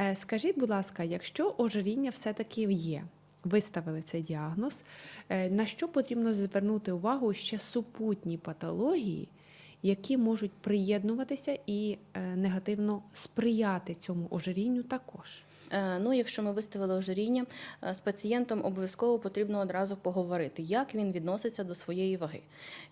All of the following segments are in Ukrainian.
Е, Скажіть, будь ласка, якщо ожиріння все-таки є, виставили цей діагноз, е, на що потрібно звернути увагу ще супутні патології, які можуть приєднуватися і е, негативно сприяти цьому ожирінню також? Е, Ну, якщо ми виставили ожиріння, е, з пацієнтом обов'язково потрібно одразу поговорити, як він відноситься до своєї ваги.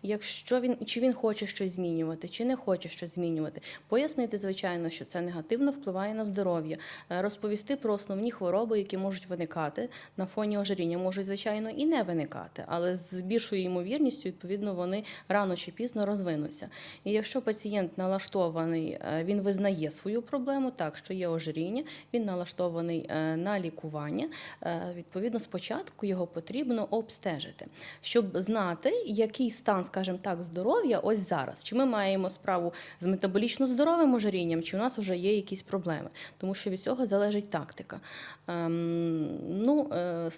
Якщо він чи він хоче щось змінювати, чи не хоче щось змінювати, пояснити, звичайно, що це негативно впливає на здоров'я, розповісти про основні хвороби, які можуть виникати на фоні ожиріння, можуть, звичайно, і не виникати, але з більшою ймовірністю, відповідно, вони рано чи пізно розвинуться. І якщо пацієнт налаштований, е, він визнає свою проблему, так що є ожиріння, він налаштований е, на лікування. е, Відповідно, спочатку його потрібно обстежити, щоб знати, який стан, скажімо так, здоров'я ось зараз. Чи ми маємо справу з метаболічно здоровим ожирінням, чи у нас вже є якісь проблеми, тому що від цього залежить тактика. Ем, ну,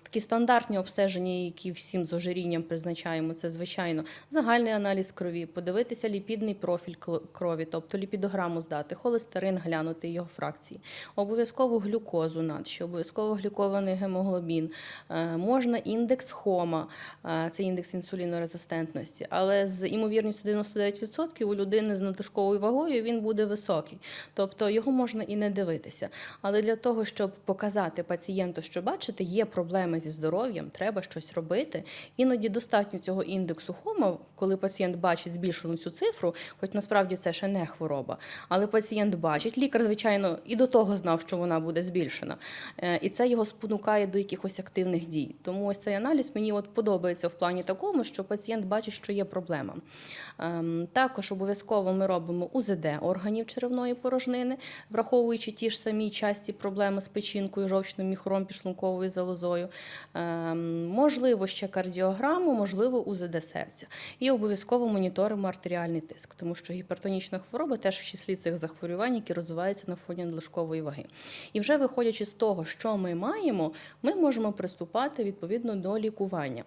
такі стандартні обстеження, які всім з ожирінням призначаємо, це звичайно загальний аналіз крові, подивитися ліпідний профіль крові, тобто ліпідограму здати, холестерин глянути його фракції, обов'язково глюкозу надщо, обов'язково глюкований гемоглобін. Е, Можна індекс хома, е, це індекс інсулінорезистентності, але з імовірністю 99% у людини з надлишковою вагою він буде високий. Тобто його можна і не дивитися. Але для того, щоб показати пацієнту, що бачите, є проблеми зі здоров'ям, треба щось робити. Іноді достатньо цього індексу хома, коли пацієнт бачить збільшену цю цифру, хоч насправді це ще не хвороба. Але пацієнт бачить, лікар, звичайно, і до того знав, що вона буде збільшена. Е, І це його спонукає до якихось активних дій. Тому ось цей аналіз мені от подобається в плані такому, що пацієнт бачить, що є проблема. Ем, Також обов'язково ми робимо УЗД органів черевної порожнини, враховуючи ті ж самі часті проблеми з печінкою, жовчним міхуром, підшлунковою залозою. Ем, Можливо, ще кардіограму, можливо, УЗД серця. І обов'язково моніторимо артеріальний тиск, тому що гіпертонічна хвороба теж в числі цих захворювань, які розвиваються на фоні надлишкової ваги. І вже виходячи з того, що ми маємо, ми можемо приступати відповідно до лікування.